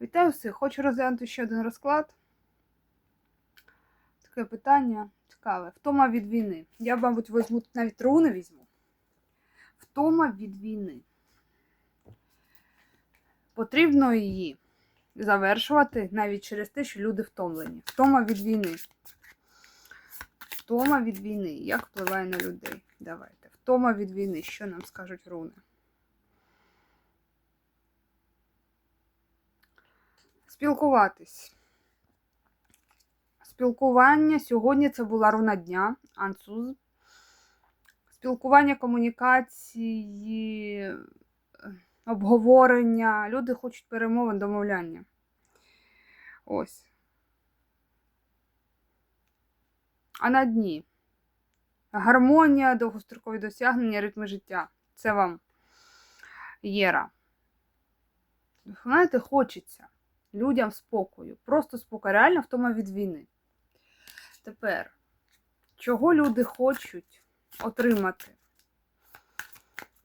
Вітаю всіх! Хочу розглянути ще один розклад. Таке питання цікаве. Втома від війни. Я, мабуть, візьму навіть руни візьму. Втома від війни. Потрібно її завершувати навіть через те, що люди втомлені. Втома від війни. Втома від війни. Як впливає на людей? Давайте. Втома від війни. Що нам скажуть руни? Спілкуватись. Спілкування. Сьогодні це була руна дня, ансуз. Спілкування, комунікації, обговорення. Люди хочуть перемовин, домовляння. Ось. А на дні. Гармонія, довгострокові досягнення, ритми життя. Це вам Єра. Знаєте, хочеться людям спокою. Просто спокою. Реально втома від війни. Тепер, чого люди хочуть отримати?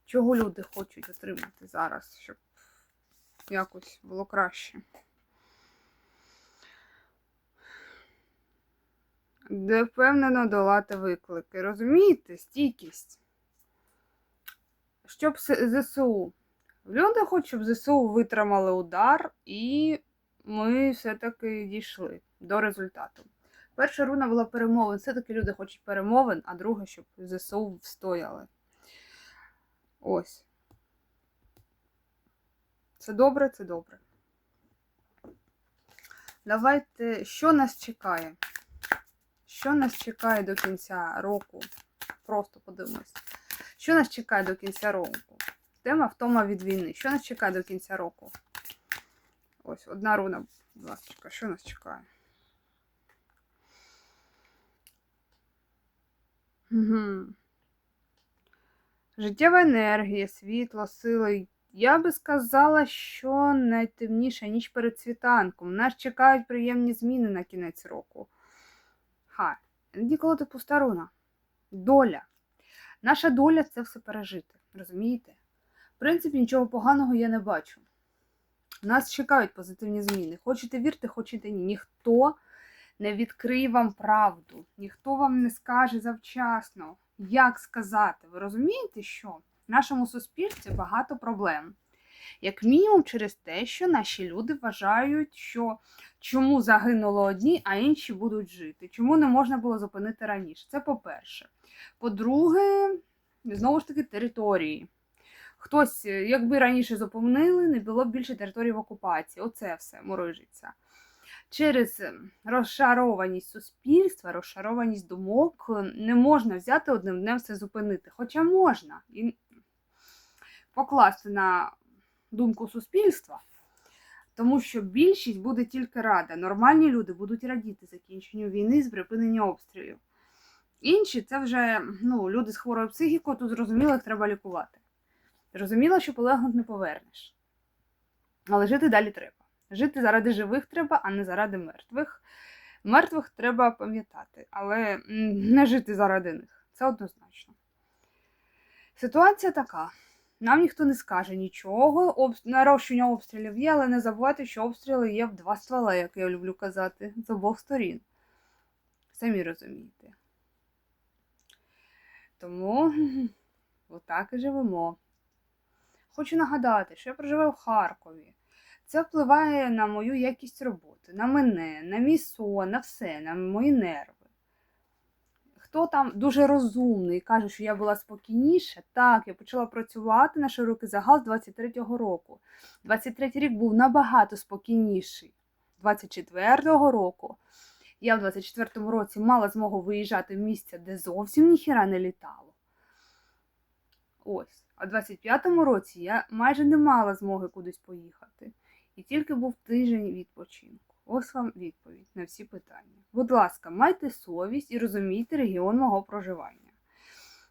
Чого люди хочуть отримати зараз, щоб якось було краще? Де впевнено долати виклики. Розумієте? Стійкість. Щоб ЗСУ. Люди хочуть, щоб ЗСУ витримали удар, і ми все-таки дійшли до результату. Перша руна була перемовин. Все-таки люди хочуть перемовин, а друга, щоб ЗСУ встояли. Ось. Це добре, це добре. Давайте, що нас чекає? Що нас чекає до кінця року? Просто подивимось. Що нас чекає до кінця року? Тема втома від війни. Що нас чекає до кінця року? Ось одна руна, будь ласка, що нас чекає? Угу. Життєва енергія, світло, сила. Я би сказала, що найтемніша ніч перед світанком. Нас чекають приємні зміни на кінець року. Ха, ніколи ти пуста руна. Доля. Наша доля це все пережити. Розумієте? В принципі, нічого поганого я не бачу. Нас чекають позитивні зміни. Хочете вірте, хочете ні. Ніхто не відкриє вам правду, ніхто вам не скаже завчасно, як сказати. Ви розумієте, що в нашому суспільстві багато проблем. Як мінімум, через те, що наші люди вважають, що чому загинуло одні, а інші будуть жити. Чому не можна було зупинити раніше? Це по-перше. По-друге, знову ж таки, території. Хтось, е, якби раніше зупинили, не було б більше територій в окупації. Оце все морожиться. Через е, розшарованість суспільства, розшарованість думок е, не можна взяти одним днем все зупинити. Хоча можна і покласти на думку суспільства, тому що більшість буде тільки рада. Нормальні люди будуть радіти закінченню війни з припинення обстрілів. Інші це вже ну, люди з хворою психікою, тут зрозуміло, їх треба лікувати. Зрозуміло, що полегнуть не повернеш. Але жити далі треба. Жити заради живих треба, а не заради мертвих. Мертвих треба пам'ятати, але не жити заради них. Це однозначно. Ситуація така. Нам ніхто не скаже нічого. Об... Нарощення обстрілів є, але не забувайте, що обстріли є в два ствола, як я люблю казати, з обох сторін. Самі розумієте. Тому отак і живемо. Хочу нагадати, що я проживаю в Харкові. Це впливає на мою якість роботи, на мене, на мій сон, на все, на мої нерви. Хто там дуже розумний і каже, що я була спокійніша, так, я почала працювати на широкий загал з 23-го року. 23-й рік був набагато спокійніший. 24-го року я в 24-му році мала змогу виїжджати в місця, де зовсім ніхіра не літало. Ось. А в 25-му році я майже не мала змоги кудись поїхати. І тільки був тиждень відпочинку. Ось вам відповідь на всі питання. Будь ласка, майте совість і розумійте регіон мого проживання.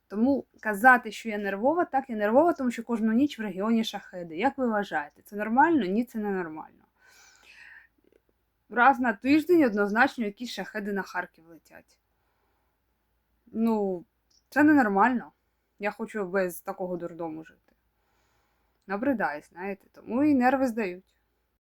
Тому казати, що я нервова, так я нервова, тому що кожну ніч в регіоні шахеди. Як ви вважаєте, це нормально? Ні, це не нормально. Раз на тиждень однозначно якісь шахеди на Харків летять. Ну, це ненормально. Я хочу без такого дурдому жити. Набридає, знаєте, тому і нерви здають.